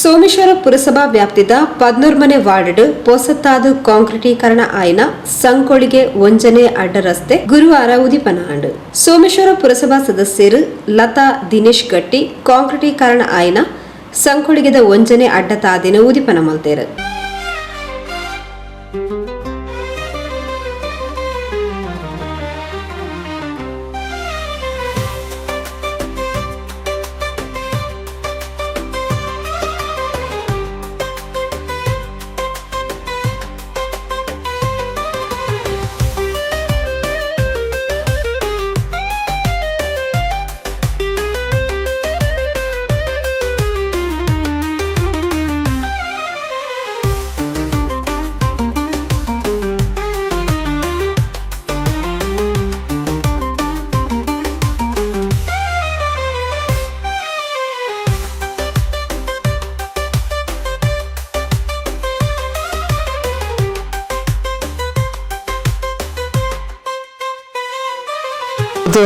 ಸೋಮೇಶ್ವರ ಪುರಸಭಾ ವ್ಯಾಪ್ತಿದ ಪದ್ನೂರ್ಮನೆ ವಾರ್ಡ್ ಪೊಸತ್ತಾದು ಕಾಂಕ್ರೀಟೀಕರಣ ಆಯ್ನ ಸಂಕೊಳಿಗೆ ಒಂಜನೆ ಅಡ್ಡ ರಸ್ತೆ ಗುರುವಾರ ಉದಿಪನಾಂಡ್. ಸೋಮೇಶ್ವರ ಪುರಸಭಾ ಸದಸ್ಯರು ಲತಾ ದಿನೇಶ್ ಗಟ್ಟಿ ಕಾಂಕ್ರೀಟೀಕರಣ ಆಯ್ನ ಸಂಕೊಳಿಗೆದ ಒಂಜನೆ ಅಡ್ಡ ತಾದಿನ ಉದಿಪನ ಮಲ್ತೇರು.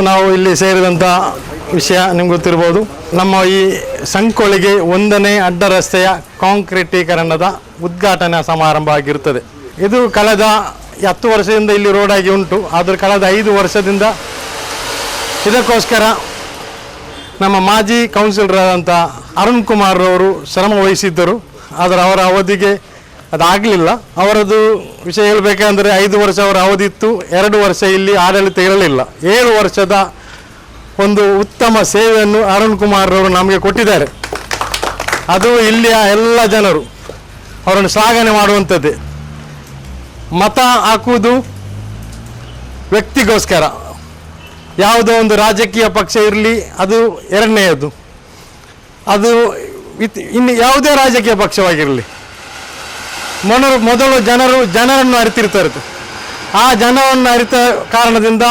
ನಾವು ಇಲ್ಲಿ ಸೇರಿದಂಥ ವಿಷಯ ನಿಮ್ಗೆ ಗೊತ್ತಿರ್ಬೋದು. ನಮ್ಮ ಈ ಸಂಕೊಳಿಗೆ ಒಂದನೇ ಅಡ್ಡ ರಸ್ತೆಯ ಕಾಂಕ್ರೀಟೀಕರಣದ ಉದ್ಘಾಟನಾ ಸಮಾರಂಭ ಆಗಿರುತ್ತದೆ ಇದು ಕಳೆದ ಹತ್ತು ವರ್ಷದಿಂದ ಇಲ್ಲಿ ರೋಡಾಗಿ ಉಂಟು. ಆದರೆ ಕಳೆದ ಐದು ವರ್ಷದಿಂದ ಇದಕ್ಕೋಸ್ಕರ ನಮ್ಮ ಮಾಜಿ ಕೌನ್ಸಿಲರ್ ಆದಂಥ ಅರುಣ್ ಕುಮಾರ್ ಅವರು ಶ್ರಮ ವಹಿಸಿದ್ದರು. ಆದರೆ ಅವರ ಅವಧಿಗೆ ಅದಾಗಲಿಲ್ಲ. ಅವರದ್ದು ವಿಷಯ ಹೇಳಬೇಕಂದ್ರೆ ಐದು ವರ್ಷ ಅವರ ಅವಧಿ ಇತ್ತು ಎರಡು ವರ್ಷ ಇಲ್ಲಿ ಆಡಳಿತ ಇರಲಿಲ್ಲ. ಏಳು ವರ್ಷದ ಒಂದು ಉತ್ತಮ ಸೇವೆಯನ್ನು ಅರುಣ್ ಕುಮಾರ್ ಅವರು ನಮಗೆ ಕೊಟ್ಟಿದ್ದಾರೆ. ಅದು ಇಲ್ಲಿಯ ಎಲ್ಲ ಜನರು ಅವರನ್ನು ಶ್ಲಾಘನೆ ಮಾಡುವಂಥದ್ದೇ. ಮತ ಹಾಕುವುದು ವ್ಯಕ್ತಿಗೋಸ್ಕರ. ಯಾವುದೋ ಒಂದು ರಾಜಕೀಯ ಪಕ್ಷ ಇರಲಿ, ಅದು ಎರಡನೆಯದು. ಅದು ಇನ್ನು ಯಾವುದೇ ರಾಜಕೀಯ ಪಕ್ಷವಾಗಿರಲಿ. ಮೊದಲು ಮೊದಲು ಜನರು ಜನರನ್ನು ಅರಿತಿರ್ತಾರೆ ಆ ಜನರನ್ನು ಅರಿತ ಕಾರಣದಿಂದ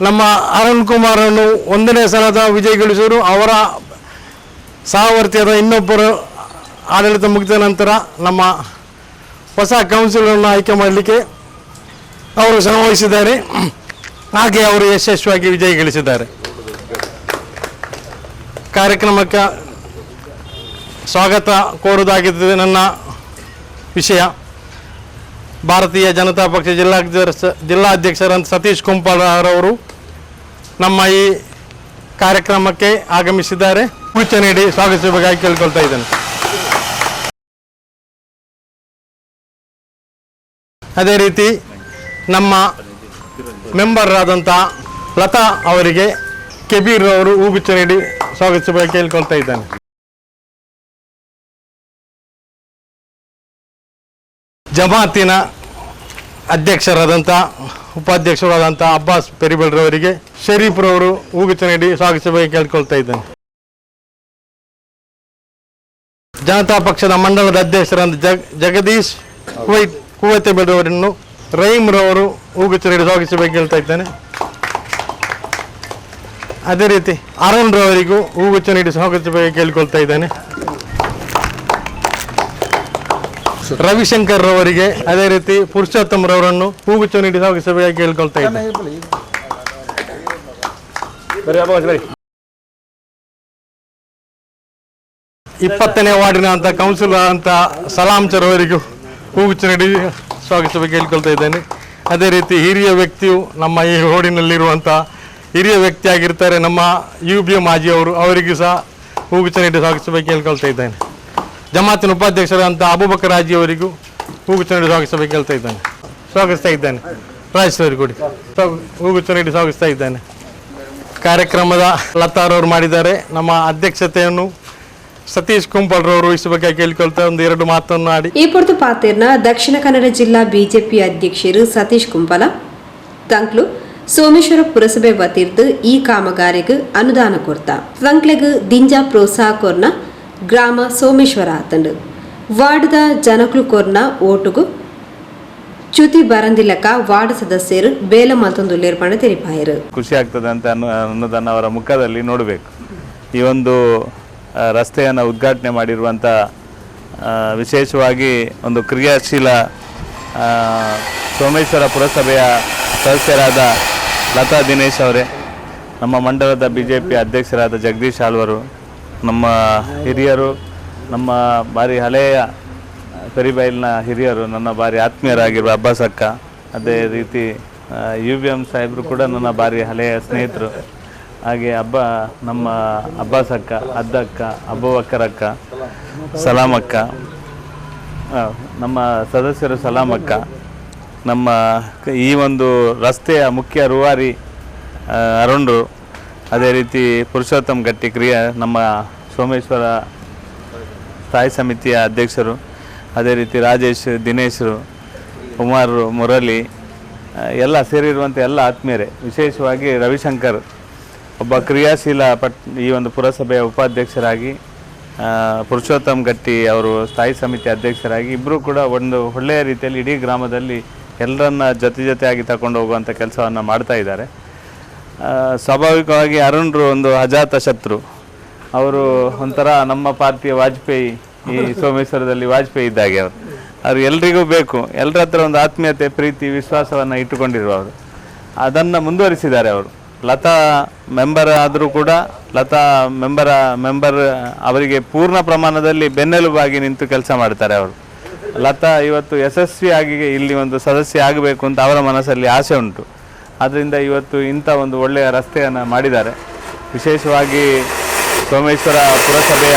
ನಮ್ಮ ಅರುಣ್ ಕುಮಾರನ್ನು ಒಂದನೇ ಸಲದ ವಿಜಯಗೊಳಿಸಿದರು ಅವರ ಸಹವರ್ತಿಯಾದ ಇನ್ನೊಬ್ಬರು ಆಡಳಿತ ಮುಗಿದ ನಂತರ ನಮ್ಮ ಹೊಸ ಕೌನ್ಸಿಲನ್ನು ಆಯ್ಕೆ ಮಾಡಲಿಕ್ಕೆ ಅವರು ಶ್ರಮವಹಿಸಿದ್ದಾರೆ ಹಾಗೆ ಅವರು ಯಶಸ್ವಿಯಾಗಿ ವಿಜಯ ಗಳಿಸಿದ್ದಾರೆ. ಕಾರ್ಯಕ್ರಮಕ್ಕೆ ಸ್ವಾಗತ ಕೋರುವುದಾಗಿದ್ದು ನನ್ನ ವಿಷಯ. ಭಾರತೀಯ ಜನತಾ ಪಕ್ಷ ಜಿಲ್ಲಾಧ್ಯಕ್ಷ ಜಿಲ್ಲಾಧ್ಯಕ್ಷರಂತ ಸತೀಶ್ ಕುಂಪಾಳರವರು ನಮ್ಮ ಈ ಕಾರ್ಯಕ್ರಮಕ್ಕೆ ಆಗಮಿಸಿದ್ದಾರೆ. ಸೂಚನೆ ನೀಡಿ ಸ್ವಾಗತಿಸಬೇಕಾಗಿ ಕೇಳ್ಕೊಳ್ತಾ ಇದ್ದೇನೆ. ಅದೇ ರೀತಿ ನಮ್ಮ ಮೆಂಬರ್ ಲತಾ ಅವರಿಗೆ ಕೆಬೀರ್ ಅವರು ಹೂಗುಚ್ಚ ನೀಡಿ ಸ್ವಾಗತಿಸಬೇಕು ಕೇಳ್ಕೊಳ್ತಾ ಇದ್ದಾನೆ. ಜಮಾತಿನ ಅಧ್ಯಕ್ಷರಾದಂಥ, ಉಪಾಧ್ಯಕ್ಷರಾದಂಥ ಅಬ್ಬಾಸ್ ಪೆರಿಬಲ್ರವರಿಗೆ ಶರೀಫ್ರವರು ಹೂಗುಚ್ಚ ನೀಡಿ ಸ್ವಾಗತಿಸಬೇಕು ಕೇಳ್ಕೊಳ್ತಾ ಇದ್ದೇನೆ. ಜನತಾ ಪಕ್ಷದ ಮಂಡಲದ ಅಧ್ಯಕ್ಷರಾದ ಜಗ್, ಜಗದೀಶ್ ಕುವೈತ್ ಕುವೈತೆಬೆಲ್ರವರನ್ನು ರಹೀಮ್ರವರು ಹೂಗುಚ್ಚ ನೀಡಿ ಸ್ವಾಗತಿಸಬೇಕು ಹೇಳ್ತಾ ಇದ್ದೇನೆ. ಅದೇ ರೀತಿ ಅರುಣ್ ರವರಿಗೂ ಹೂಗುಚ್ಚ ನೀಡಿ ಸ್ವಾಗತಿಸಬೇಕು ಕೇಳ್ಕೊಳ್ತಾ ಇದ್ದೇನೆ. ರವಿಶಂಕರ್ ರವರಿಗೆ ಅದೇ ರೀತಿ ಪುರುಷೋತ್ತಮ್ ರವರನ್ನು ಹೂಗುಚ್ಚ ನೀಡಿ ಸಭೆಯಾಗಿ ಕೇಳ್ಕೊಳ್ತಾ ಇದ್ದೇನೆ ಇಪ್ಪತ್ತನೇ ವಾರ್ಡಿನ ಅಂತ ಕೌನ್ಸಿಲ್ ಅಂತ ಸಲಾಂಚರ್ ಅವರಿಗೂ ಹೂಗುಚ್ಚ ನೀಡಿ ಸ್ವಾಗತಿಸಬೇಕು ಕೇಳ್ಕೊಳ್ತಾ ಇದ್ದೇನೆ. ಅದೇ ರೀತಿ ಹಿರಿಯ ವ್ಯಕ್ತಿಯು ನಮ್ಮ ಈ ರೋಡಿನಲ್ಲಿರುವಂಥ ಹಿರಿಯ ವ್ಯಕ್ತಿಯಾಗಿರ್ತಾರೆ ನಮ್ಮ ಯು ಬಿ ಮಾಜಿ ಅವರು, ಅವರಿಗೂ ಸಹ ಹೂಗುಚ್ಚ ನೀಡಿ ಸ್ವಾಗತಿಸಬೇಕು ಕೇಳ್ಕೊಳ್ತಾ ಇದ್ದೇನೆ. ಜಮಾತಿನ ಉಪಾಧ್ಯಕ್ಷರಾದಂಥ ಅಬೂಬಕರ್ ರಾಜಿ ಅವರಿಗೂ ಹೂಗುಚ್ಚ ನೀಡಿ ಸ್ವಾಗತಿಸಬೇಕು ಹೇಳ್ತಾ ಇದ್ದಾನೆ. ಸ್ವಾಗತಿಸ್ತಾ ಇದ್ದಾನೆ. ರಾಜೇಶ್ವರಿ ಸ್ವಾಗ- ಹೂಗುಚ್ಚ ನೀಡಿ ಸ್ವಾಗತಿಸ್ತಾ ಇದ್ದಾನೆ. ಕಾರ್ಯಕ್ರಮದ ಲತಾರವರು ಮಾಡಿದ್ದಾರೆ. ನಮ್ಮ ಅಧ್ಯಕ್ಷತೆಯನ್ನು ಸತೀಶ್ ಕುಂಪಲ್ರವರು ಬಗ್ಗೆ ಕೇಳಿಕೊಳ್ತಾ ಒಂದು ಎರಡು ಮಾತನ್ನು ಆಡಿ. ಈ ಪೊರ್ತು ಪಾತೇರ್ನ ದಕ್ಷಿಣ ಕನ್ನಡ ಜಿಲ್ಲಾ ಬಿಜೆಪಿ ಅಧ್ಯಕ್ಷರು ಸತೀಶ್ ಕುಂಪಲ, ತಂಕ್ಲು ಸೋಮೇಶ್ವರ ಪುರಸಭೆ ವತಿರ್ದು ಈ ಕಾಮಗಾರಿಗೆ ಅನುದಾನ ಕೊರ್ತ ತಂಕ್ಲೆಗ್ ದಿಂಜಾ ಪ್ರೋತ್ಸಾಹ ಕೊರ್ನ ಗ್ರಾಮ ಸೋಮೇಶ್ವರ ಆತಂಡು. ವಾರ್ಡ್ದ ಜನಕ್ಲು ಕೊರ್ನ ಓಟುಗು ಚ್ಯುತಿ ಬರಂದಿಲ್ಲಕ ವಾರ್ಡ್ ಸದಸ್ಯರು ಬೇಲ ಮತ್ತೊಂದು ಲೇರ್ಪಣ ತೆರಿಪಾಯರು. ಖುಷಿ ಆಗ್ತದೆ ಅಂತ ಅನ್ನೋ ಅನ್ನೋದನ್ನು ಅವರ ಮುಖದಲ್ಲಿ ನೋಡಬೇಕು. ಈ ಒಂದು ರಸ್ತೆಯನ್ನು ಉದ್ಘಾಟನೆ ಮಾಡಿರುವಂಥ ವಿಶೇಷವಾಗಿ ಒಂದು ಕ್ರಿಯಾಶೀಲ ಸೋಮೇಶ್ವರ ಪುರಸಭೆಯ ಸದಸ್ಯರಾದ ಲತಾ ದಿನೇಶ್ ಅವರೇ, ನಮ್ಮ ಮಂಡಲದ ಬಿ ಜೆ ಪಿ ಅಧ್ಯಕ್ಷರಾದ ಜಗದೀಶ್ ಆಳ್ವರು ನಮ್ಮ ಹಿರಿಯರು, ನಮ್ಮ ಬಾರಿ ಹಳೆಯ ಪೆರಿಬೈಲ್ನ ಹಿರಿಯರು, ನನ್ನ ಬಾರಿ ಆತ್ಮೀಯರಾಗಿರುವ ಅಬ್ಬಾಸಕ್ಕ ಅದೇ ರೀತಿ ಯು ವಿ ಎಂ ಸಾಹೇಬರು ಕೂಡ ನನ್ನ ಬಾರಿ ಹಳೆಯ ಸ್ನೇಹಿತರು. ಹಾಗೆ ಹಬ್ಬ ನಮ್ಮ ಅಬ್ಬಾಸಕ್ಕ ಅದ್ದಕ್ಕ ಅಬ್ಬವಕ್ಕರಕ್ಕ ಸಲಾಮಕ್ಕ ನಮ್ಮ ಸದಸ್ಯರು ಸಲಾಮಕ್ಕ ನಮ್ಮ ಈ ಒಂದು ರಸ್ತೆಯ ಮುಖ್ಯ ರೂವಾರಿ ಅರುಣ್ರು ಅದೇ ರೀತಿ ಪುರುಷೋತ್ತಮ್ ಗಟ್ಟಿ ಕ್ರಿಯಾ ನಮ್ಮ ಸೋಮೇಶ್ವರ ಸ್ಥಾಯಿ ಸಮಿತಿಯ ಅಧ್ಯಕ್ಷರು, ಅದೇ ರೀತಿ ರಾಜೇಶ್, ದಿನೇಶರು ಕುಮಾರ್ ಮುರಳಿ ಎಲ್ಲ ಸೇರಿರುವಂಥ ಎಲ್ಲ ಆತ್ಮೀಯರೇ, ವಿಶೇಷವಾಗಿ ರವಿಶಂಕರ್, ಒಬ್ಬ ಕ್ರಿಯಾಶೀಲ ಪಟ್, ಈ ಒಂದು ಪುರಸಭೆಯ ಉಪಾಧ್ಯಕ್ಷರಾಗಿ ಪುರುಷೋತ್ತಮ್ ಗಟ್ಟಿ ಅವರು ಸ್ಥಾಯಿ ಸಮಿತಿ ಅಧ್ಯಕ್ಷರಾಗಿ ಇಬ್ಬರೂ ಕೂಡ ಒಂದು ಒಳ್ಳೆಯ ರೀತಿಯಲ್ಲಿ ಇಡೀ ಗ್ರಾಮದಲ್ಲಿ ಎಲ್ಲರನ್ನ ಜೊತೆ ಜೊತೆಯಾಗಿ ತಗೊಂಡು ಹೋಗುವಂಥ ಕೆಲಸವನ್ನು ಮಾಡ್ತಾ ಇದ್ದಾರೆ. ಸ್ವಾಭಾವಿಕವಾಗಿ ಅರುಣ್ರು ಒಂದು ಅಜಾತ ಶತ್ರು. ಅವರು ಒಂಥರ ನಮ್ಮ ಪಾರ್ಟಿಯ ವಾಜಪೇಯಿ, ಈ ಸೋಮೇಶ್ವರದಲ್ಲಿ ವಾಜಪೇಯಿ ಇದ್ದಾಗೆ ಅವರು. ಅವ್ರು ಎಲ್ರಿಗೂ ಬೇಕು. ಎಲ್ಲರ ಹತ್ರ ಒಂದು ಆತ್ಮೀಯತೆ, ಪ್ರೀತಿ, ವಿಶ್ವಾಸವನ್ನು ಇಟ್ಟುಕೊಂಡಿರುವವರು ಅದನ್ನು ಮುಂದುವರಿಸಿದ್ದಾರೆ ಅವರು. ಲತಾ ಮೆಂಬರ್ ಆದರೂ ಕೂಡ, ಲತಾ ಮೆಂಬರ, ಮೆಂಬರ್ ಅವರಿಗೆ ಪೂರ್ಣ ಪ್ರಮಾಣದಲ್ಲಿ ಬೆನ್ನೆಲುಬಾಗಿ ನಿಂತು ಕೆಲಸ ಮಾಡ್ತಾರೆ ಅವರು. ಲತಾ ಇವತ್ತು ಯಶಸ್ವಿಯಾಗಿ ಇಲ್ಲಿ ಒಂದು ಸದಸ್ಯ ಆಗಬೇಕು ಅಂತ ಅವರ ಮನಸ್ಸಲ್ಲಿ ಆಸೆ ಉಂಟು. ಆದ್ದರಿಂದ ಇವತ್ತು ಇಂಥ ಒಂದು ಒಳ್ಳೆಯ ರಸ್ತೆಯನ್ನು ಮಾಡಿದ್ದಾರೆ. ವಿಶೇಷವಾಗಿ ಸೋಮೇಶ್ವರ ಪುರಸಭೆಯ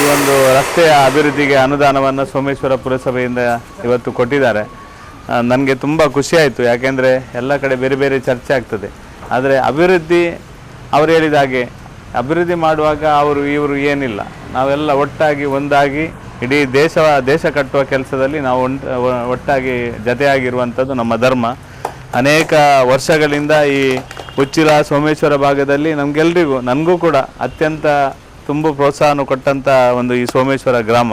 ಈ ಒಂದು ರಸ್ತೆಯ ಅಭಿವೃದ್ಧಿಗೆ ಅನುದಾನವನ್ನು ಸೋಮೇಶ್ವರ ಪುರಸಭೆಯಿಂದ ಇವತ್ತು ಕೊಟ್ಟಿದ್ದಾರೆ. ನನಗೆ ತುಂಬ ಖುಷಿಯಾಯಿತು ಯಾಕೆಂದರೆ ಎಲ್ಲ ಕಡೆ ಬೇರೆ ಬೇರೆ ಚರ್ಚೆ ಆಗ್ತದೆ. ಆದರೆ ಅಭಿವೃದ್ಧಿ, ಅವರು ಹೇಳಿದ ಹಾಗೆ ಅಭಿವೃದ್ಧಿ ಮಾಡುವಾಗ ಅವರು ಇವರು ಏನಿಲ್ಲ. ನಾವೆಲ್ಲ ಒಟ್ಟಾಗಿ ಒಂದಾಗಿ ಇಡೀ ದೇಶ ದೇಶ ಕಟ್ಟುವ ಕೆಲಸದಲ್ಲಿ ನಾವು ಒಟ್ಟಾಗಿ ಜತೆಯಾಗಿರುವಂಥದ್ದು ನಮ್ಮ ಧರ್ಮ. ಅನೇಕ ವರ್ಷಗಳಿಂದ ಈ ಉಚ್ಚಿಲ ಸೋಮೇಶ್ವರ ಭಾಗದಲ್ಲಿ ನಮಗೆಲ್ರಿಗೂ, ನನಗೂ ಕೂಡ ಅತ್ಯಂತ ತುಂಬ ಪ್ರೋತ್ಸಾಹನ ಕೊಟ್ಟಂಥ ಒಂದು ಈ ಸೋಮೇಶ್ವರ ಗ್ರಾಮ.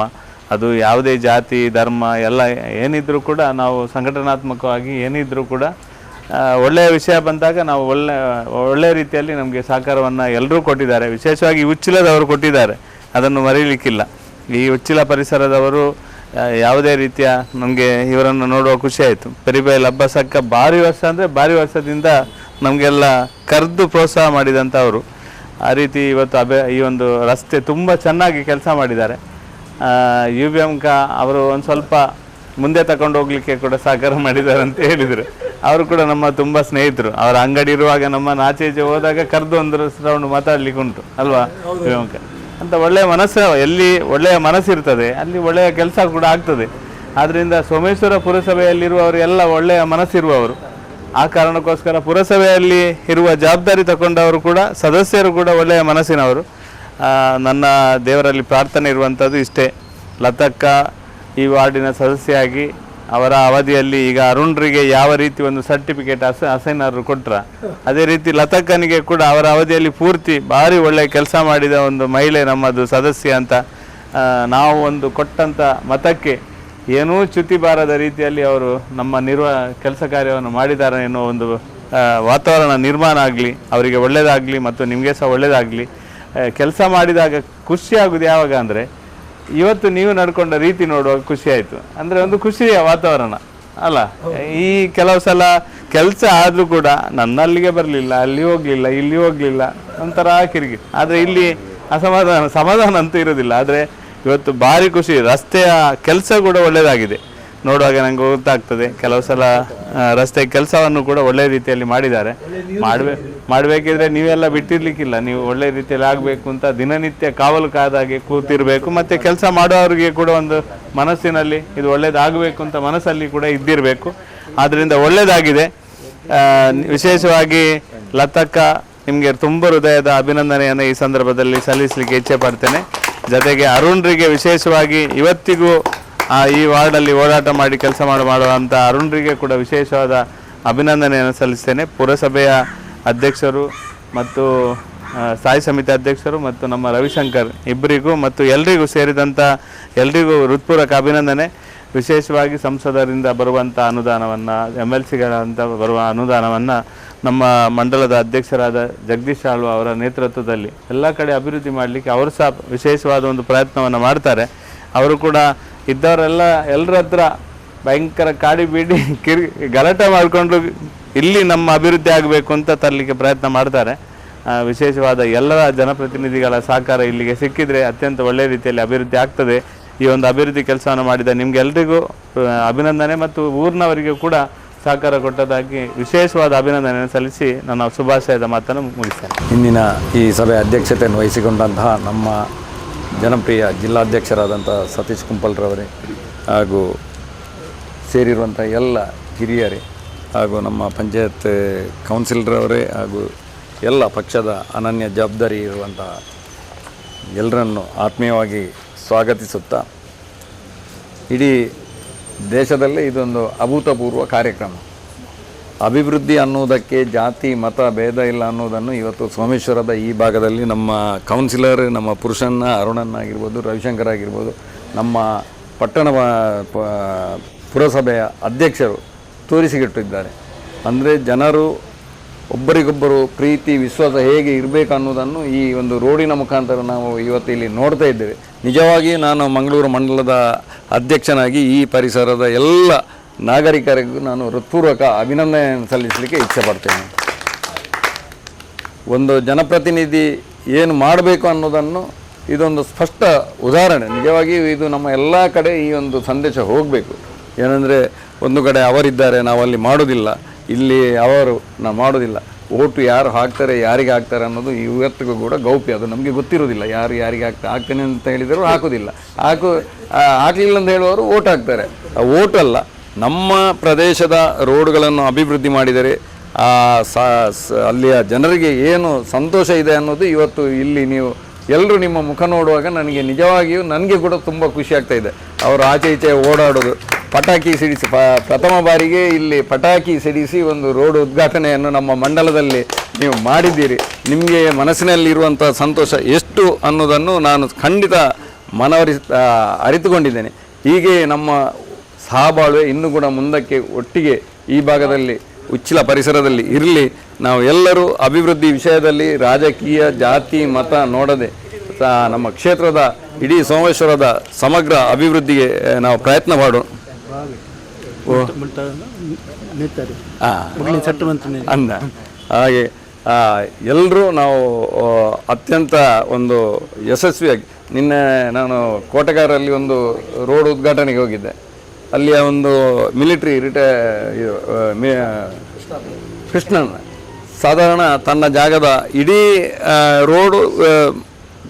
ಅದು ಯಾವುದೇ ಜಾತಿ, ಧರ್ಮ ಎಲ್ಲ ಏನಿದ್ರೂ ಕೂಡ ನಾವು ಸಂಘಟನಾತ್ಮಕವಾಗಿ ಏನಿದ್ರೂ ಕೂಡ ಒಳ್ಳೆಯ ವಿಷಯ ಬಂದಾಗ ನಾವು ಒಳ್ಳೆ ಒಳ್ಳೆಯ ರೀತಿಯಲ್ಲಿ ನಮಗೆ ಸಹಕಾರವನ್ನು ಎಲ್ಲರೂ ಕೊಟ್ಟಿದ್ದಾರೆ. ವಿಶೇಷವಾಗಿ ಉಚ್ಚಿಲದವರು ಕೊಟ್ಟಿದ್ದಾರೆ. ಅದನ್ನು ಮರೀಲಿಕ್ಕಿಲ್ಲ. ಈ ಉಚ್ಚಿಲ ಪರಿಸರದವರು ಯಾವುದೇ ರೀತಿಯ ನಮಗೆ ಇವರನ್ನು ನೋಡುವ ಖುಷಿ ಆಯಿತು. ಪೆರಿಬೈಲ್ ಅಬ್ಬಸಕ್ಕ ಭಾರಿ ವರ್ಷ ಅಂದರೆ ಭಾರಿ ವರ್ಷದಿಂದ ನಮಗೆಲ್ಲ ಕರೆದು ಪ್ರೋತ್ಸಾಹ ಮಾಡಿದಂಥವರು. ಆ ರೀತಿ ಇವತ್ತು ಅಭೆ ಈ ಒಂದು ರಸ್ತೆ ತುಂಬ ಚೆನ್ನಾಗಿ ಕೆಲಸ ಮಾಡಿದ್ದಾರೆ. ಯು ಬಿ ಎಂ ಕ ಅವರು ಒಂದು ಸ್ವಲ್ಪ ಮುಂದೆ ತಗೊಂಡು ಹೋಗ್ಲಿಕ್ಕೆ ಕೂಡ ಸಹಕಾರ ಮಾಡಿದ್ದಾರೆ ಅಂತ ಹೇಳಿದರು. ಅವರು ಕೂಡ ನಮ್ಮ ತುಂಬ ಸ್ನೇಹಿತರು. ಅವರ ಅಂಗಡಿ ಇರುವಾಗ ನಮ್ಮ ಆಚೆ ಈಚೆ ಹೋದಾಗ ಕರೆದು ಒಂದು ರೌಂಡ್ ಮಾತಾಡ್ಲಿಕ್ಕೆ ಉಂಟು ಅಲ್ವಾ ಯು ಬಿ ಎಂ ಕ. ಅಂತ ಒಳ್ಳೆಯ ಮನಸ್ಸು, ಎಲ್ಲಿ ಒಳ್ಳೆಯ ಮನಸ್ಸಿರ್ತದೆ ಅಲ್ಲಿ ಒಳ್ಳೆಯ ಕೆಲಸ ಕೂಡ ಆಗ್ತದೆ. ಆದ್ದರಿಂದ ಸೋಮೇಶ್ವರ ಪುರಸಭೆಯಲ್ಲಿರುವವರು ಎಲ್ಲ ಒಳ್ಳೆಯ ಮನಸ್ಸಿರುವವರು ಆ ಕಾರಣಕ್ಕೋಸ್ಕರ ಪುರಸಭೆಯಲ್ಲಿ ಇರುವ ಜವಾಬ್ದಾರಿ ತಗೊಂಡವರು ಕೂಡ, ಸದಸ್ಯರು ಕೂಡ ಒಳ್ಳೆಯ ಮನಸ್ಸಿನವರು. ನನ್ನ ದೇವರಲ್ಲಿ ಪ್ರಾರ್ಥನೆ ಇರುವಂಥದ್ದು ಇಷ್ಟೇ. ಲತಕ್ಕ ಈ ವಾರ್ಡಿನ ಸದಸ್ಯೆಯಾಗಿ ಅವರ ಅವಧಿಯಲ್ಲಿ ಈಗ ಅರುಣ್ರಿಗೆ ಯಾವ ರೀತಿ ಒಂದು ಸರ್ಟಿಫಿಕೇಟ್ ಅಸ ಅಸೈನರ್ ಕೊಟ್ರ, ಅದೇ ರೀತಿ ಲತಕ್ಕನಿಗೆ ಕೂಡ ಅವರ ಅವಧಿಯಲ್ಲಿ ಪೂರ್ತಿ ಭಾರಿ ಒಳ್ಳೆಯ ಕೆಲಸ ಮಾಡಿದ ಒಂದು ಮಹಿಳೆ ನಮ್ಮದು ಸದಸ್ಯ ಅಂತ ನಾವು ಒಂದು ಕೊಟ್ಟಂಥ ಮತಕ್ಕೆ ಏನೂ ಚ್ಯುತಿ ಬಾರದ ರೀತಿಯಲ್ಲಿ ಅವರು ನಮ್ಮ ನಿರ್ವ, ಕೆಲಸ ಕಾರ್ಯವನ್ನು ಮಾಡಿದ್ದಾರೆ ಎನ್ನುವ ಒಂದು ವಾತಾವರಣ ನಿರ್ಮಾಣ ಆಗಲಿ, ಅವರಿಗೆ ಒಳ್ಳೆಯದಾಗಲಿ ಮತ್ತು ನಿಮಗೆ ಸಹ ಒಳ್ಳೆಯದಾಗಲಿ ಕೆಲಸ ಮಾಡಿದಾಗ ಖುಷಿಯಾಗೋದು ಯಾವಾಗ ಅಂದರೆ ಇವತ್ತು ನೀವು ನಡ್ಕೊಂಡ ರೀತಿ ನೋಡುವಾಗ ಖುಷಿ ಆಯ್ತು. ಅಂದರೆ ಒಂದು ಖುಷಿಯ ವಾತಾವರಣ, ಅಲ್ಲ? ಈ ಕೆಲವು ಸಲ ಕೆಲಸ ಆದರೂ ಕೂಡ ನನ್ನಲ್ಲಿಗೆ ಬರಲಿಲ್ಲ, ಅಲ್ಲಿ ಹೋಗಲಿಲ್ಲ, ಇಲ್ಲಿ ಹೋಗಲಿಲ್ಲ, ಒಂಥರ ಕಿರಿಗಿ ಆದರೆ ಇಲ್ಲಿ ಅಸಮಾಧಾನ, ಸಮಾಧಾನ ಅಂತೂ ಇರೋದಿಲ್ಲ. ಆದರೆ ಇವತ್ತು ಭಾರಿ ಖುಷಿ, ರಸ್ತೆಯ ಕೆಲಸ ಕೂಡ ಒಳ್ಳೆಯದಾಗಿದೆ ನೋಡುವಾಗ ನಂಗೆ ಗೊತ್ತಾಗ್ತದೆ, ಕೆಲವು ಸಲ ರಸ್ತೆ ಕೆಲಸವನ್ನು ಕೂಡ ಒಳ್ಳೆ ರೀತಿಯಲ್ಲಿ ಮಾಡಿದ್ದಾರೆ. ಮಾಡಬೇ ಮಾಡಬೇಕಿದ್ರೆ ನೀವೆಲ್ಲ ಬಿಟ್ಟಿರ್ಲಿಕ್ಕಿಲ್ಲ. ನೀವು ಒಳ್ಳೆ ರೀತಿಯಲ್ಲಿ ಆಗಬೇಕು ಅಂತ ದಿನನಿತ್ಯ ಕಾವಲು ಕಾದಾಗೆ ಕೂತಿರಬೇಕು. ಮತ್ತು ಕೆಲಸ ಮಾಡೋರಿಗೆ ಕೂಡ ಒಂದು ಮನಸ್ಸಿನಲ್ಲಿ ಇದು ಒಳ್ಳೇದಾಗಬೇಕು ಅಂತ ಮನಸ್ಸಲ್ಲಿ ಕೂಡ ಇದ್ದಿರಬೇಕು. ಆದ್ದರಿಂದ ಒಳ್ಳೆಯದಾಗಿದೆ ವಿಶೇಷವಾಗಿ ಲತಕ್ಕ ನಿಮಗೆ ತುಂಬ ಹೃದಯದ ಅಭಿನಂದನೆಯನ್ನು ಈ ಸಂದರ್ಭದಲ್ಲಿ ಸಲ್ಲಿಸಲಿಕ್ಕೆ ಇಚ್ಛೆ ಪಡ್ತೇನೆ. ಜೊತೆಗೆ ಅರುಣ್ರಿಗೆ ವಿಶೇಷವಾಗಿ ಇವತ್ತಿಗೂ ಈ ವಾರ್ಡಲ್ಲಿ ಓಡಾಟ ಮಾಡಿ ಕೆಲಸ ಮಾಡಿ ಮಾಡುವಂಥ ಅರುಣ್ರಿಗೆ ಕೂಡ ವಿಶೇಷವಾದ ಅಭಿನಂದನೆಯನ್ನು ಸಲ್ಲಿಸ್ತೇನೆ. ಪುರಸಭೆಯ ಅಧ್ಯಕ್ಷರು ಮತ್ತು ಸ್ಥಾಯಿ ಸಮಿತಿ ಅಧ್ಯಕ್ಷರು ಮತ್ತು ನಮ್ಮ ರವಿಶಂಕರ್ ಇಬ್ಬರಿಗೂ ಮತ್ತು ಎಲ್ರಿಗೂ ಸೇರಿದಂಥ ಎಲ್ರಿಗೂ ಹೃತ್ಪೂರ್ವಕ ಅಭಿನಂದನೆ. ವಿಶೇಷವಾಗಿ ಸಂಸದರಿಂದ ಬರುವಂಥ ಅನುದಾನವನ್ನು ಎಂ ಎಲ್ ಸಿಗಳಂತ ಬರುವ ಅನುದಾನವನ್ನು ನಮ್ಮ ಮಂಡಲದ ಅಧ್ಯಕ್ಷರಾದ ಜಗದೀಶ್ ಆಳ್ವ ಅವರ ನೇತೃತ್ವದಲ್ಲಿ ಎಲ್ಲ ಕಡೆ ಅಭಿವೃದ್ಧಿ ಮಾಡಲಿಕ್ಕೆ ಅವರು ಸಹ ವಿಶೇಷವಾದ ಒಂದು ಪ್ರಯತ್ನವನ್ನು ಮಾಡ್ತಾರೆ. ಅವರು ಕೂಡ ಇದ್ದವರೆಲ್ಲ ಎಲ್ಲರ ಹತ್ರ ಭಯಂಕರ ಕಾಡಿ ಬೀಡಿ ಕಿರಿ ಗಲಾಟೆ ಮಾಡಿಕೊಂಡು ಇಲ್ಲಿ ನಮ್ಮ ಅಭಿವೃದ್ಧಿ ಆಗಬೇಕು ಅಂತ ತರಲಿಕ್ಕೆ ಪ್ರಯತ್ನ ಮಾಡ್ತಾರೆ. ವಿಶೇಷವಾದ ಎಲ್ಲ ಜನಪ್ರತಿನಿಧಿಗಳ ಸಹಕಾರ ಇಲ್ಲಿಗೆ ಸಿಕ್ಕಿದರೆ ಅತ್ಯಂತ ಒಳ್ಳೆಯ ರೀತಿಯಲ್ಲಿ ಅಭಿವೃದ್ಧಿ ಆಗ್ತದೆ. ಈ ಒಂದು ಅಭಿವೃದ್ಧಿ ಕೆಲಸವನ್ನು ಮಾಡಿದ ನಿಮಗೆಲ್ಲರಿಗೂ ಅಭಿನಂದನೆ ಮತ್ತು ಊರಿನವರಿಗೂ ಕೂಡ ಸಹಕಾರ ಕೊಟ್ಟದಾಗಿ ವಿಶೇಷವಾದ ಅಭಿನಂದನೆಯನ್ನು ಸಲ್ಲಿಸಿ ನನ್ನ ಶುಭಾಶಯದ ಮಾತನ್ನು ಮುಗಿಸ್ತೇನೆ. ಇಂದಿನ ಈ ಸಭೆ ಅಧ್ಯಕ್ಷತೆಯನ್ನು ವಹಿಸಿಕೊಂಡಂತಹ ನಮ್ಮ ಜನಪ್ರಿಯ ಜಿಲ್ಲಾಧ್ಯಕ್ಷರಾದಂಥ ಸತೀಶ್ ಕುಂಪಲ್ರವರೇ ಹಾಗೂ ಸೇರಿರುವಂಥ ಎಲ್ಲ ಹಿರಿಯರೇ ಹಾಗೂ ನಮ್ಮ ಪಂಚಾಯತ್ ಕೌನ್ಸಿಲ್ರವರೇ ಹಾಗೂ ಎಲ್ಲ ಪಕ್ಷದ ಅನನ್ಯ ಜವಾಬ್ದಾರಿ ಇರುವಂತಹ ಎಲ್ಲರನ್ನು ಆತ್ಮೀಯವಾಗಿ ಸ್ವಾಗತಿಸುತ್ತಾ, ಇಡೀ ದೇಶದಲ್ಲೇ ಇದೊಂದು ಅಭೂತಪೂರ್ವ ಕಾರ್ಯಕ್ರಮ. ಅಭಿವೃದ್ಧಿ ಅನ್ನುವುದಕ್ಕೆ ಜಾತಿ, ಮತ, ಭೇದ ಇಲ್ಲ ಅನ್ನೋದನ್ನು ಇವತ್ತು ಸೋಮೇಶ್ವರದ ಈ ಭಾಗದಲ್ಲಿ ನಮ್ಮ ಕೌನ್ಸಿಲರ್, ನಮ್ಮ ಪುರುಷನ್ನ ಅರುಣನ್ ಆಗಿರ್ಬೋದು, ರವಿಶಂಕರ್ ಆಗಿರ್ಬೋದು, ನಮ್ಮ ಪಟ್ಟಣ ಪುರಸಭೆಯ ಅಧ್ಯಕ್ಷರು ತೋರಿಸಿಕೊಟ್ಟಿದ್ದಾರೆ. ಅಂದರೆ ಜನರು ಒಬ್ಬರಿಗೊಬ್ಬರು ಪ್ರೀತಿ, ವಿಶ್ವಾಸ ಹೇಗೆ ಇರಬೇಕು ಅನ್ನೋದನ್ನು ಈ ಒಂದು ರೋಡಿನ ಮುಖಾಂತರ ನಾವು ಇವತ್ತು ಇಲ್ಲಿ ನೋಡ್ತಾ ಇದ್ದೇವೆ. ನಿಜವಾಗಿ ನಾನು ಮಂಗಳೂರು ಮಂಡಲದ ಅಧ್ಯಕ್ಷನಾಗಿ ಈ ಪರಿಸರದ ಎಲ್ಲ ನಾಗರಿಕರಿಗೂ ನಾನು ಹೃತ್ಪೂರ್ವಕ ಅಭಿನಂದನೆ ಸಲ್ಲಿಸಲಿಕ್ಕೆ ಇಚ್ಛೆ ಪಡ್ತೇನೆ. ಒಂದು ಜನಪ್ರತಿನಿಧಿ ಏನು ಮಾಡಬೇಕು ಅನ್ನೋದನ್ನು ಇದೊಂದು ಸ್ಪಷ್ಟ ಉದಾಹರಣೆ. ನಿಜವಾಗಿಯೂ ಇದು ನಮ್ಮ ಎಲ್ಲ ಕಡೆ ಈ ಒಂದು ಸಂದೇಶ ಹೋಗಬೇಕು. ಏನಂದರೆ ಒಂದು ಕಡೆ ಅವರಿದ್ದಾರೆ, ನಾವಲ್ಲಿ ಮಾಡೋದಿಲ್ಲ. ಇಲ್ಲಿ ಅವರು ನಾವು ಮಾಡೋದಿಲ್ಲ. ಓಟು ಯಾರು ಹಾಕ್ತಾರೆ, ಯಾರಿಗೆ ಹಾಕ್ತಾರೆ ಅನ್ನೋದು ಇವತ್ತಿಗೂ ಕೂಡ ಗೌಪ್ಯ. ಅದು ನಮಗೆ ಗೊತ್ತಿರೋದಿಲ್ಲ ಯಾರು ಯಾರಿಗೆ ಹಾಕ್ತಾ, ಹಾಕ್ತೇನೆ ಅಂತ ಹೇಳಿದರೂ ಹಾಕೋದಿಲ್ಲ. ಹಾಕು ಹಾಕಲಿಲ್ಲ ಅಂತ ಹೇಳುವವರು ಓಟ್ ಹಾಕ್ತಾರೆ. ಆ, ಓಟ್ ಅಲ್ಲ. ನಮ್ಮ ಪ್ರದೇಶದ ರೋಡ್ಗಳನ್ನು ಅಭಿವೃದ್ಧಿ ಮಾಡಿದರೆ, ಆ ಅಲ್ಲಿಯ ಜನರಿಗೆ ಏನು ಸಂತೋಷ ಇದೆ ಅನ್ನೋದು ಇವತ್ತು ಇಲ್ಲಿ ನೀವು ಎಲ್ಲರೂ ನಿಮ್ಮ ಮುಖ ನೋಡುವಾಗ ನನಗೆ ನಿಜವಾಗಿಯೂ ನನಗೆ ಕೂಡ ತುಂಬ ಖುಷಿ ಇದೆ. ಅವರು ಆಚೆ ಈಚೆ ಓಡಾಡೋದು. ಪಟಾಕಿ ಸಿಡಿಸಿ. ಪ್ರಥಮ ಬಾರಿಗೆ ಇಲ್ಲಿ ಪಟಾಕಿ ಸಿಡಿಸಿ ಒಂದು ರೋಡ್ ಉದ್ಘಾಟನೆಯನ್ನು ನಮ್ಮ ಮಂಡಲದಲ್ಲಿ ನೀವು ಮಾಡಿದ್ದೀರಿ. ನಿಮಗೆ ಮನಸ್ಸಿನಲ್ಲಿರುವಂಥ ಸಂತೋಷ ಎಷ್ಟು ಅನ್ನೋದನ್ನು ನಾನು ಖಂಡಿತ ಮನವರಿ ಅರಿತುಕೊಂಡಿದ್ದೇನೆ. ಹೀಗೆ ನಮ್ಮ ಸಹಬಾಳ್ವೆ ಇನ್ನೂ ಕೂಡ ಮುಂದಕ್ಕೆ ಒಟ್ಟಿಗೆ ಈ ಭಾಗದಲ್ಲಿ ಉಚ್ಚಿಲ ಪರಿಸರದಲ್ಲಿ ಇರಲಿ. ನಾವು ಎಲ್ಲರೂ ಅಭಿವೃದ್ಧಿ ವಿಷಯದಲ್ಲಿ ರಾಜಕೀಯ, ಜಾತಿ, ಮತ ನೋಡದೆ ನಮ್ಮ ಕ್ಷೇತ್ರದ ಇಡೀ ಸೋಮೇಶ್ವರದ ಸಮಗ್ರ ಅಭಿವೃದ್ಧಿಗೆ, ನಾವು ಪ್ರಯತ್ನ ಮಾಡೋಣ. ಅಂದ. ಹಾಗೆ ಎಲ್ಲರೂ ನಾವು ಅತ್ಯಂತ ಒಂದು ಯಶಸ್ವಿಯಾಗಿ ನಿನ್ನೆ ನಾನು ಕೋಟಗಾರಲ್ಲಿ ಒಂದು ರೋಡ್ ಉದ್ಘಾಟನೆಗೆ ಹೋಗಿದ್ದೆ. ಅಲ್ಲಿಯ ಒಂದು ಮಿಲಿಟ್ರಿ ರಿಟೈ ಕೃಷ್ಣನ್. ಸಾಧಾರಣ ತನ್ನ ಜಾಗದ ಇಡೀ ರೋಡು